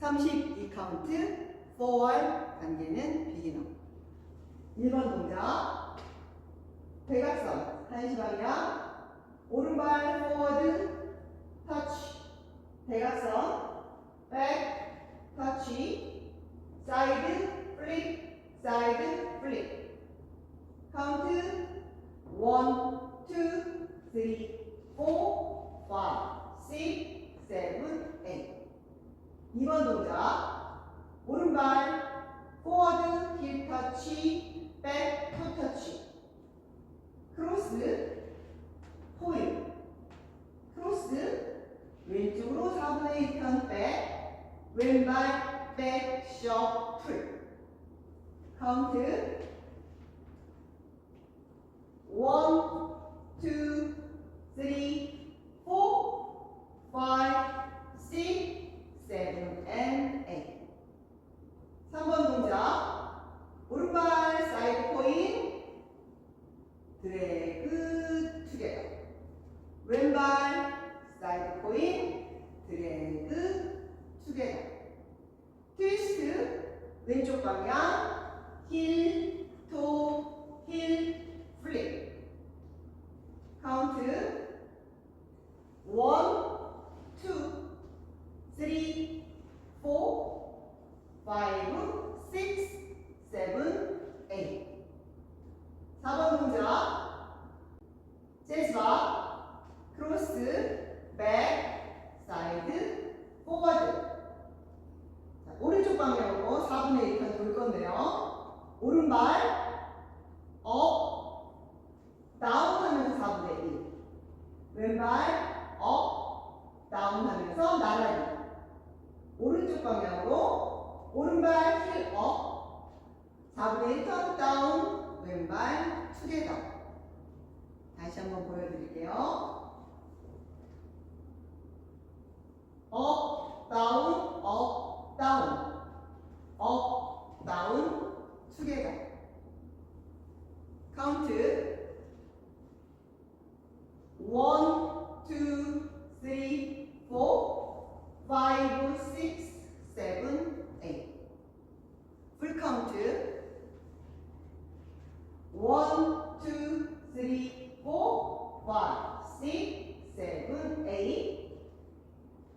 32 카운트 forward 단계는 비기너 1번 동작. 대각선 한시 방향. 오른발 forward 터치 대각선 백 터치 사이드 플립 사이드 플립 카운트 1 2 3 4 5 6 7 8 2번 동작. 오른발 포워드 힐 터치 백토 터치 크로스 포일 크로스 왼쪽으로 4분의 1턴 백 왼발 백 셔플 카운트 1 2 3 4 5 6 7 and 8 3번 동작 오른발 사이드 포인 드래그 투게더 왼발 포인 드래그 투게더 트위스트 왼쪽 방향 힐, 토, 힐, 플립 카운트 1, 2, 3, 4, 5, 6, 7, 8 4번 동작. 재즈바 크로스 백 사이드 포워드 자, 오른쪽 방향으로 4분의 1편 돌 건데요 오른발 업 다운 하면서 4분의 1 왼발 업 다운 하면서 나란히 오른쪽 방향으로 오른발 힐 업. 4분의 1 턴 다운 왼발 투게더 다시 한번 보여드릴게요. 업 다운 업 다운. 업 다운 투게더 카운트 1 2 3 4 5 6 7 8풀 카운트 1 2 3 4 5 6 7 8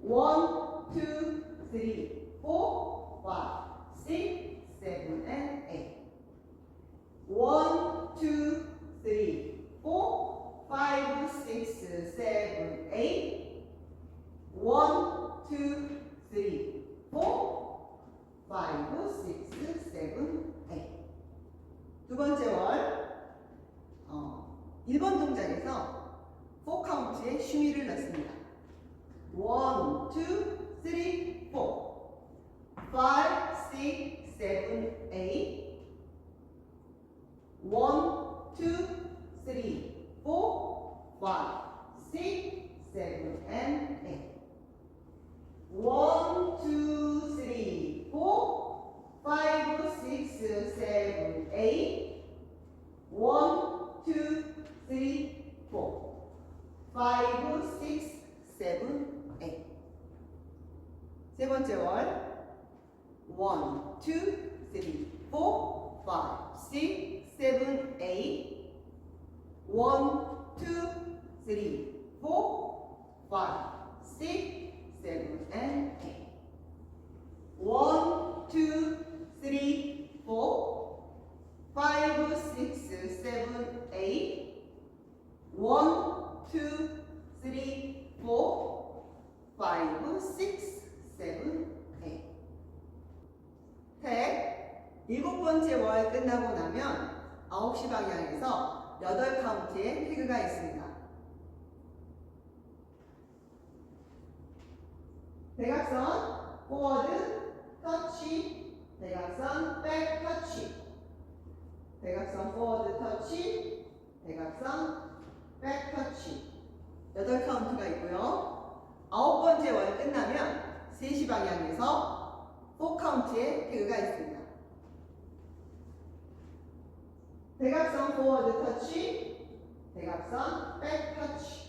1 2 3 4 5 6 7 and 8 1 2 3 4 5 6 7 8 1 2 3 4 5 6 7 8 두 번째 월 어, 1번 동작에서 4 카운트에 슈미를 넣습니다. 1, 2, 3, 4 5, 6, 7, 8 1, 2, 3, 4 5, 6, 7, and 8 1, 2, 3, 4 5, 6, 7, 8 1, 2, 3, 4 5, 6, 7, 8 세 번째 월. 1, 2, 3, 4, 5, 6, 7, 8 1, 2, 3, 4, 5, 6, 7, and 8 1, 2, 3, 4 5, 6, 7, 8 1, 2, 3, 4 5, 6, 7, 8 택 일곱 번째 월 끝나고 나면 9시 방향에서 8카운트의 태그가 있습니다. 대각선, 포워드, 터치, 대각선, 백 터치 대각선 포워드 터치, 대각선 백 터치. 여덟 카운트가 있고요. 아홉 번째 월 끝나면 3시 방향에서 4 카운트의 태그가 있습니다. 대각선 포워드 터치, 대각선 백 터치.